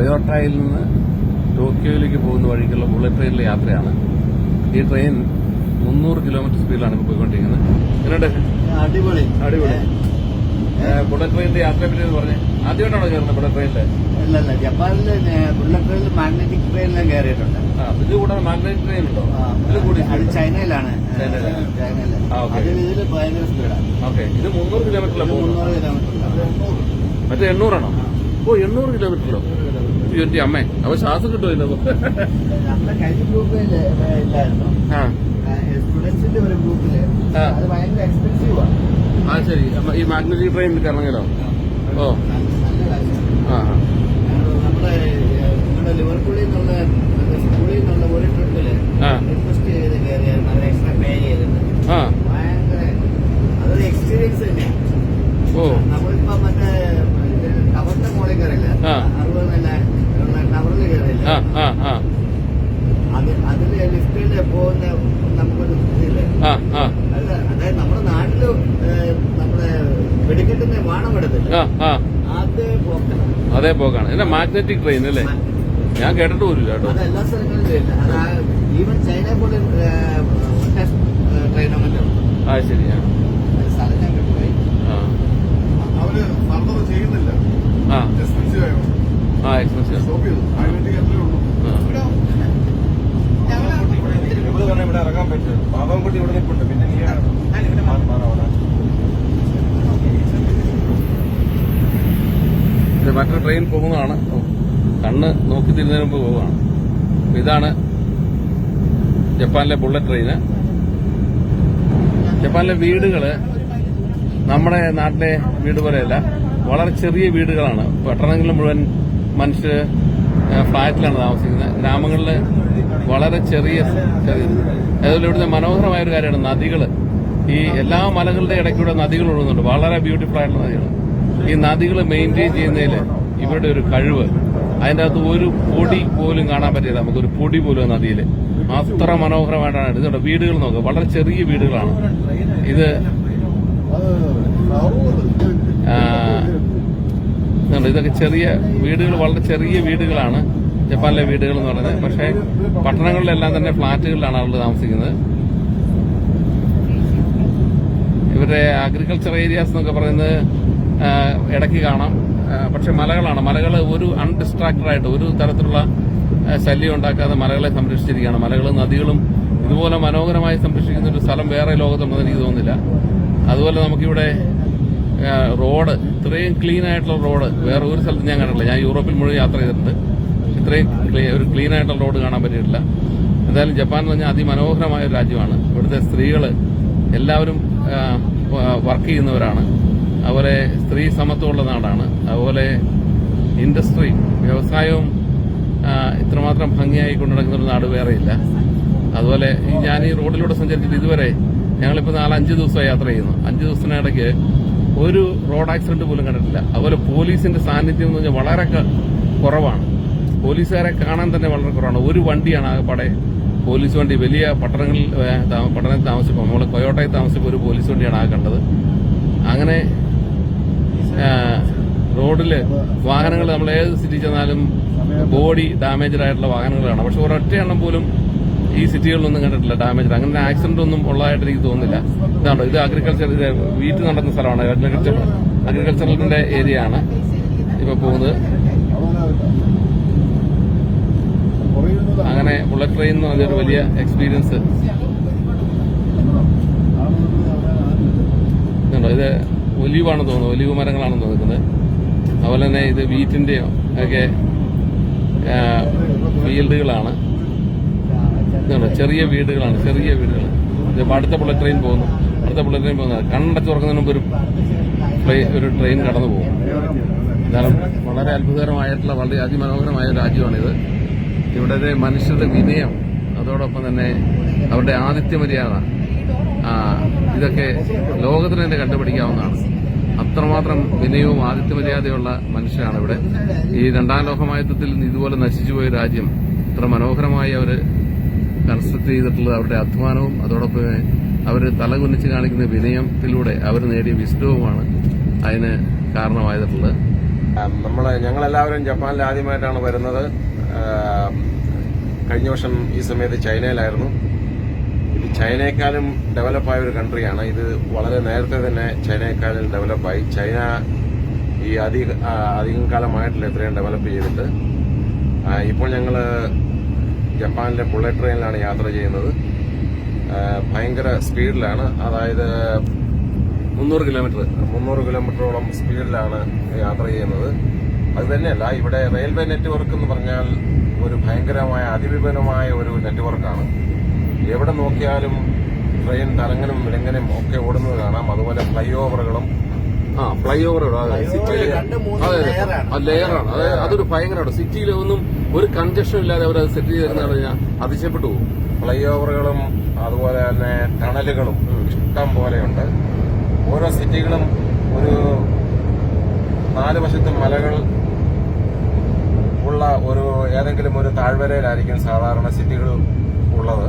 ടൊയോട്ടയിൽ നിന്ന് ടോക്കിയോയിലേക്ക് പോകുന്ന വഴിക്കുള്ള ബുള്ളറ്റ് ട്രെയിനിലെ യാത്രയാണ്. ഈ ട്രെയിൻ മുന്നൂറ് കിലോമീറ്റർ സ്പീഡിലാണ് ഇപ്പോൾ പോയിക്കൊണ്ടിരിക്കുന്നത്. എന്നിട്ട് അടിപൊളി. അടിപൊളി. ബുള്ളറ്റ് ട്രെയിനിന്റെ യാത്രയെ പറ്റി പറഞ്ഞേ. ആദ്യമായിട്ടാണോ കയറുന്നത് ബുള്ളറ്റ് ട്രെയിനിൽ? അല്ലല്ല ജപ്പാനിൽ ജപ്പാനിൽ ബുള്ളറ്റ് ട്രെയിനിൽ മാഗ്നറ്റിക് ട്രെയിനിലും കയറിയിട്ടുണ്ട്. ഇത് കൂടാതെ മാഗ്നറ്റിക് ട്രെയിൻ ഉണ്ടോ? ഇത് കൂടി അത് ചൈനയിലാണ്. ഇതിൽ ഭയങ്കര സ്പീഡാണ്. ഓക്കെ. ഇത് മുന്നൂറ് കിലോമീറ്ററിലാണ് പോകുന്നത്? മുന്നൂറ് കിലോമീറ്റർ മറ്റേ എണ്ണൂറാണോ? ഓ എണ്ണൂറ് കിലോമീറ്ററോ ചുറ്റി എന്റെ അമ്മേ അപ്പൊ ശ്വാസം കിട്ടുമല്ലോ. ആ. ശരി. ഈ മാഗ്നറ്റിക് ട്രെയിൻ കറങ്ങലോ? ഓ നല്ല കാശാണ് ആ ആ. നമ്മുടെ ഏഹ്, നിങ്ങളുടെ ലിവർപൂളിൽ നിന്നുള്ള നമ്മുടെ സ്കൂളിൽ നിന്നുള്ള ഒരു ട്രിപ്പിൽ ആ. റിക്വസ്റ്റ് ചെയ്ത് കയറിയായിരുന്നു അത് എക്സ്ട്രാ പേ ചെയ്തിട്ട് ആ ഭയങ്കര അതൊരു എക്സ്പീരിയൻസ് തന്നെയാണ് ഓ നമ്മളിപ്പോ മറ്റേ ടവറിന്റെ മുകളിൽ കയറില്ല ആ. അറുപത് നില ഉള്ള ടവറിൽ കയറില്ല ആ ആ ആ അത് അതിൽ ലിഫ്റ്റിൽ പോകുന്ന നമുക്കൊരു ഇതില്ല ആ ആ അല്ല അതായത് നമ്മുടെ നാട്ടിൽ ഏഹ്, നമ്മുടെ വെടിക്കെട്ടിന് വാണം എടുത്തില്ല ആ ആ അത് പോക്കണം. അതേ പോക്കാണ്. എന്നാ മാഗ്നറ്റിക് ട്രെയിൻ അല്ലേ? ഞാൻ കേട്ടിട്ട് പോലില്ല കേട്ടോ. എല്ലാ സ്ഥലങ്ങളിലും ഇല്ല. ആ- ഈവൻ ചൈന പോലെ ആ ശരി ആ. സ്ഥലം ആ. അവർ ഫർദർ ചെയ്യുന്നില്ല. ആ. എക്സ്പെൻസീവ് ആയോ? ആ എക്സ്പെൻസീവ് സ്റ്റോപ്പ് ചെയ്തു മാഗ്നറ്റിക് അത്രേ ഉള്ളൂ ഇവിടെ തന്നെ ഇവിടെ ഇറങ്ങാൻ പറ്റും പാവംകുട്ടി ഇവിടെ നിൽപ്പുണ്ട് പിന്നെ നീ മാറി മാറാവണം ഇത് മറ്റൊരു ട്രെയിൻ പോകുന്നതാണ്. കണ്ണ് നോക്കി തിരിഞ്ഞതിന് മുമ്പ് പോവുകയാണ്. ഇതാണ് ജപ്പാനിലെ ബുള്ളറ്റ് ട്രെയിന്. ജപ്പാനിലെ വീടുകൾ നമ്മുടെ നാട്ടിലെ വീട് പോലെയല്ല വളരെ ചെറിയ വീടുകളാണ്. പട്ടണങ്ങളിൽ മുഴുവൻ മനുഷ്യർ ഫ്ളാറ്റിലാണ് താമസിക്കുന്നത്. ഗ്രാമങ്ങളിൽ വളരെ ചെറിയ ചെറിയ അതുപോലെ ഇവിടുത്തെ മനോഹരമായ ഒരു കാര്യമാണ് നദികൾ ഈ എല്ലാ മലകളുടെ ഇടയ്ക്കൂടെ നദികൾ ഒഴുകുന്നുണ്ട്. വളരെ ബ്യൂട്ടിഫുൾ ആയിട്ടുള്ള നദികൾ ഈ നദികൾ മെയിന്റെയിൻ ചെയ്യുന്നതിൽ ഇവരുടെ ഒരു കഴിവ്. അതിന്റെ അകത്ത് ഒരു പൊടി പോലും കാണാൻ പറ്റില്ല നമുക്കൊരു പൊടി പോലും നദിയിൽ അത്ര മനോഹരമായിട്ടാണ് ഇതിന്റെ വീടുകൾ നോക്കുക വളരെ ചെറിയ വീടുകളാണ്. ഇത് ഇതൊക്കെ ചെറിയ വീടുകൾ വളരെ ചെറിയ വീടുകളാണ് ജപ്പാനിലെ വീടുകൾ എന്ന് പറയുന്നത്. പക്ഷേ പട്ടണങ്ങളിലെല്ലാം തന്നെ ഫ്ളാറ്റുകളിലാണ് ആളുകൾ താമസിക്കുന്നത്. ഇവരുടെ അഗ്രികൾച്ചർ ഏരിയാസ് എന്നൊക്കെ പറയുന്നത് ഇടയ്ക്ക് കാണാം. പക്ഷെ മലകളാണ്. മലകൾ ഒരു അൺഡിസ്ട്രാക്റ്റഡ് ആയിട്ട് ഒരു തരത്തിലുള്ള ശല്യം ഉണ്ടാക്കാതെ മലകളെ സംരക്ഷിച്ചിരിക്കുകയാണ്. മലകളും നദികളും ഇതുപോലെ മനോഹരമായി സംരക്ഷിക്കുന്ന ഒരു സ്ഥലം വേറെ ലോകത്തുണ്ടെന്ന് എനിക്ക് തോന്നുന്നില്ല. അതുപോലെ നമുക്കിവിടെ റോഡ് ഇത്രയും ക്ലീൻ ആയിട്ടുള്ള റോഡ് വേറെ ഒരു സ്ഥലത്ത് ഞാൻ കണ്ടിട്ടില്ല. ഞാൻ യൂറോപ്പിൽ മുഴുവൻ യാത്ര ചെയ്തിട്ടുണ്ട്. ഇത്രയും ഒരു ക്ലീൻ ആയിട്ടുള്ള റോഡ് കാണാൻ പറ്റിയിട്ടില്ല. എന്തായാലും ജപ്പാൻ എന്ന് പറഞ്ഞാൽ അതിമനോഹരമായ ഒരു രാജ്യമാണ്. ഇവിടുത്തെ സ്ത്രീകൾ എല്ലാവരും വർക്ക് ചെയ്യുന്നവരാണ്. അതുപോലെ സ്ത്രീ സമത്വമുള്ള നാടാണ്. അതുപോലെ ഇൻഡസ്ട്രി വ്യവസായവും ഇത്രമാത്രം ഭംഗിയായി കൊണ്ടു നടക്കുന്ന ഒരു നാട് വേറെയില്ല. അതുപോലെ ഞാൻ ഈ റോഡിലൂടെ സഞ്ചരിച്ചിട്ട് ഇതുവരെ ഞങ്ങളിപ്പോൾ നാല് അഞ്ച് ദിവസമായി യാത്ര ചെയ്യുന്നു. അഞ്ച് ദിവസത്തിനിടയ്ക്ക് ഒരു റോഡ് ആക്സിഡന്റ് പോലും കണ്ടിട്ടില്ല. അതുപോലെ പോലീസിന്റെ സാന്നിധ്യം എന്ന് പറഞ്ഞാൽ വളരെ കുറവാണ്. പോലീസുകാരെ കാണാൻ തന്നെ വളരെ കുറവാണ്. ഒരു വണ്ടിയാണ് ആകെപ്പാടെ പോലീസ് വണ്ടി. വലിയ പട്ടണങ്ങളിൽ പട്ടണത്തിൽ താമസിച്ചപ്പോൾ നമ്മൾ കൊയോട്ടയിൽ താമസിച്ചപ്പോൾ ഒരു പോലീസ് വണ്ടിയാണ് ആ കണ്ടത്. അങ്ങനെ ആ, റോഡിൽ വാഹനങ്ങൾ നമ്മൾ ഏത് സിറ്റി ചെന്നാലും ബോഡി ഡാമേജഡ് ആയിട്ടുള്ള വാഹനങ്ങളാണ്. പക്ഷെ ഒരൊറ്റ എണ്ണം പോലും ഈ സിറ്റികളിലൊന്നും കണ്ടിട്ടില്ല ഡാമേജ് അങ്ങനെ ആക്സിഡന്റ് ഒന്നും ഉള്ളതായിട്ട് എനിക്ക് തോന്നുന്നില്ല. ഇതാണോ? ഇത് അഗ്രികൾച്ചർ ഇത് വീട്ടിൽ നടക്കുന്ന സ്ഥലമാണ്. അഗ്രികൾച്ചർ അഗ്രികൾച്ചറിന്റെ ഏരിയ ആണ് ഇപ്പൊ പോകുന്നത്. അങ്ങനെ ബുള്ളറ്റ് ട്രെയിൻ എന്ന് പറഞ്ഞൊരു വലിയ എക്സ്പീരിയൻസ് ഇത് ഒലിവാണെന്ന് തോന്നുന്നത് ഒലിവ് മരങ്ങളാണെന്ന് തോന്നുന്നത്. അതുപോലെ തന്നെ ഇത് വീറ്റിന്റെയോ ഒക്കെ ഫീൽഡുകളാണ്. ചെറിയ വീടുകളാണ് ചെറിയ വീടുകൾ ഇത് അടുത്ത ബുള്ളറ്റ് ട്രെയിൻ പോകുന്നു അടുത്ത ബുള്ളറ്റ് ട്രെയിൻ പോകുന്നത് കണ്ണടച്ച് തുറക്കുന്നതിന് മുമ്പ് ഒരു ട്രെയിൻ ഒരു ട്രെയിൻ കടന്നു പോകും. എന്നാലും വളരെ അത്ഭുതകരമായിട്ടുള്ള വളരെ അതിമനോഹരമായ രാജ്യമാണിത്. ഇവിടുത്തെ മനുഷ്യരുടെ വിനയം അതോടൊപ്പം തന്നെ അവരുടെ ആതിഥ്യ മര്യാദ ഇതൊക്കെ ലോകത്തിന് തന്നെ കണ്ടുപിടിക്കാവുന്നതാണ്. അത്രമാത്രം വിനയവും ആദിത്യ മര്യാദയുള്ള മനുഷ്യരാണ് ഇവിടെ ഈ രണ്ടാം ലോകമയുദ്ധത്തിൽ ഇതുപോലെ നശിച്ചുപോയ രാജ്യം ഇത്ര മനോഹരമായി അവർ കൺസ്ട്രക്ട് ചെയ്തിട്ടുള്ളത് അവരുടെ അധ്വാനവും അതോടൊപ്പം അവർ തലകുനിച്ച് കാണിക്കുന്ന വിനയത്തിലൂടെ അവർ നേടിയ വിസ്ഡവുമാണ് അതിന് കാരണമായിട്ടുള്ളത്. നമ്മളെ ഞങ്ങളെല്ലാവരും ജപ്പാനിൽ ആദ്യമായിട്ടാണ് വരുന്നത്. കഴിഞ്ഞ വർഷം ഈ സമയത്ത് ചൈനയിലായിരുന്നു. ചൈനയെക്കാളും ഡെവലപ്പായ ഒരു കൺട്രിയാണ് ഇത് വളരെ നേരത്തെ തന്നെ ചൈനയെക്കാളും ഡെവലപ്പായി ചൈന ഈ അധിക അധികം കാലമായിട്ടില്ല ഇത്രയും ഡെവലപ്പ് ചെയ്തിട്ട്. ഇപ്പോൾ ഞങ്ങൾ ജപ്പാനിലെ ബുള്ളറ്റ് ട്രെയിനിലാണ് യാത്ര ചെയ്യുന്നത്. ഭയങ്കര സ്പീഡിലാണ് അതായത് മുന്നൂറ് കിലോമീറ്റർ മുന്നൂറ് കിലോമീറ്ററോളം സ്പീഡിലാണ് യാത്ര ചെയ്യുന്നത്. അത് തന്നെയല്ല ഇവിടെ റെയിൽവേ നെറ്റ്വർക്ക് എന്ന് പറഞ്ഞാൽ ഒരു ഭയങ്കരമായ അതിവിപുലമായ ഒരു നെറ്റ്വർക്കാണ് എവിടെ നോക്കിയാലും ട്രെയിൻ തലങ്ങനും വിലങ്ങനും ഒക്കെ ഓടുന്നത് കാണാം. അതുപോലെ ഫ്ലൈ ഓവറുകളും ആ ഫ്ലൈ ഓവറുകളും അതെ ലെയറാണ് അതെ അതൊരു ഭയങ്കരമാണ് സിറ്റിയിലൊന്നും ഒരു കൺജഷൻ ഇല്ലാതെ അവർ അത് സെറ്റ് ചെയ്തിരുന്നാണ് ഞാൻ അതിശയപ്പെട്ടു പോകും. ഫ്ലൈ ഓവറുകളും അതുപോലെ തന്നെ ടണലുകളും ഇഷ്ടം പോലെയുണ്ട്. ഓരോ സിറ്റികളും ഒരു നാല് വശത്തും മലകൾ ഉള്ള ഒരു ഏതെങ്കിലും ഒരു താഴ്വരയിലായിരിക്കും സാധാരണ സിറ്റികൾ ഉള്ളത്.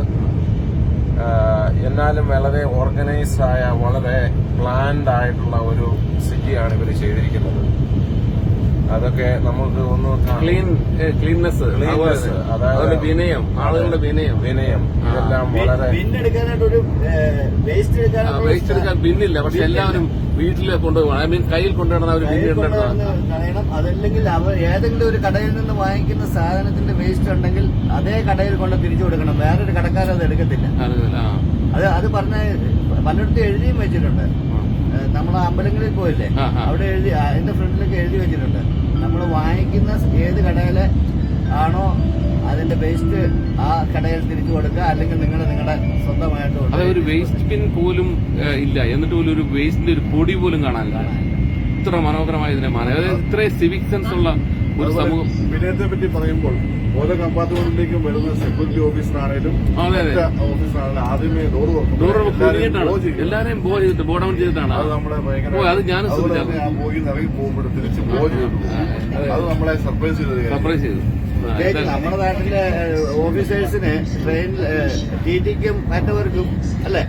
എന്നാലും വളരെ ഓർഗനൈസ്ഡ് ആയ വളരെ പ്ലാൻഡ് ആയിട്ടുള്ള ഒരു സിറ്റിയാണ് ഇവർ ചെയ്തിരിക്കുന്നത്. അതൊക്കെ നമുക്ക് ഒന്ന് ക്ലീൻ ക്ലീൻനെസ് ക്ലീൻനെസ് അതായത് വിനയം ആളുകളുടെ വിനയം. വിനയം. ഇതെല്ലാം വളരെ വേസ്റ്റ് എടുക്കാൻ ബിന്നില്ല പക്ഷെ എല്ലാവരും വീട്ടിൽ കൊണ്ടുപോകണം ഐ മീൻ കയ്യിൽ കൊണ്ടുവരണം അവർ അതല്ലെങ്കിൽ അവർ ഏതെങ്കിലും ഒരു കടയിൽ നിന്ന് വാങ്ങിക്കുന്ന സാധനത്തിന്റെ വേസ്റ്റ് ഉണ്ടെങ്കിൽ അതേ കടയിൽ കൊണ്ട് തിരിച്ചു കൊടുക്കണം. വേറൊരു കടക്കാരൻ അത് എടുക്കത്തില്ല. അത് അത് പറഞ്ഞ പലയിടത്തും എഴുതിയും വെച്ചിട്ടുണ്ട്. നമ്മൾ നമ്മളെ അമ്പലങ്ങളിൽ പോയില്ലേ. അവിടെ എഴുതി അതിന്റെ ഫ്രണ്ടിലൊക്കെ എഴുതി ഏത് കടയിൽ ആണോ അതിന്റെ വേസ്റ്റ് ആ കടയിൽ തിരിച്ചു കൊടുക്കുക അല്ലെങ്കിൽ നിങ്ങൾ നിങ്ങളുടെ സ്വന്തമായിട്ട് അതെ ഒരു വേസ്റ്റ് പിൻ പോലും ഇല്ല. എന്നിട്ട് പോലും ഒരു വേസ്റ്റിന്റെ ഒരു പൊടി പോലും കാണാനില്ല. ഇത്ര മനോഹരമായ ഇതിനെ മാറി അതായത് ഇത്രയും സിവിക് സെൻസ് ഉള്ള ഒരു സമൂഹം. വിനയത്തെ പറ്റി പറയുമ്പോൾ ഓരോ കമ്പാർട്ട്മെന്റിലേക്കും വരുന്ന സെക്യൂരിറ്റി ഓഫീസറാണേലും. ഓഫീസറാണേലും ആദ്യമേ ഡോർ കുടുങ്ങിയിട്ടാണ് എല്ലാരെയും ബോ ചെയ്തിട്ട് ബോ ഡൗൺ ചെയ്തിട്ടാണ് അത് നമ്മളെ ഭയങ്കര അത് ഞാൻ ആ ബോഗിൽ ഇറങ്ങി പോകുമ്പോൾ തിരിച്ച് ബോ ചെയ്തു അതെ. നമ്മളെ സർപ്രൈസ് ചെയ്തത് സർപ്രൈസ് ചെയ്തു. നമ്മുടെ നാട്ടിലെ ഓഫീസേഴ്സിന് ട്രെയിൻ ടി ടിക്കും മറ്റവർക്കും അല്ലെ.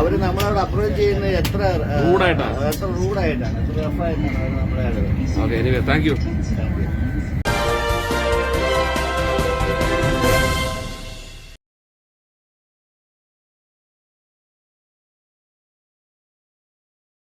അവർ നമ്മളോട് അപ്രോച്ച് ചെയ്യുന്നത് എത്ര റൂഡായിട്ടാണ്. എത്ര റൂഡായിട്ടാണ് എത്ര റഫായിട്ടാണ് നമ്മളെ താങ്ക് യു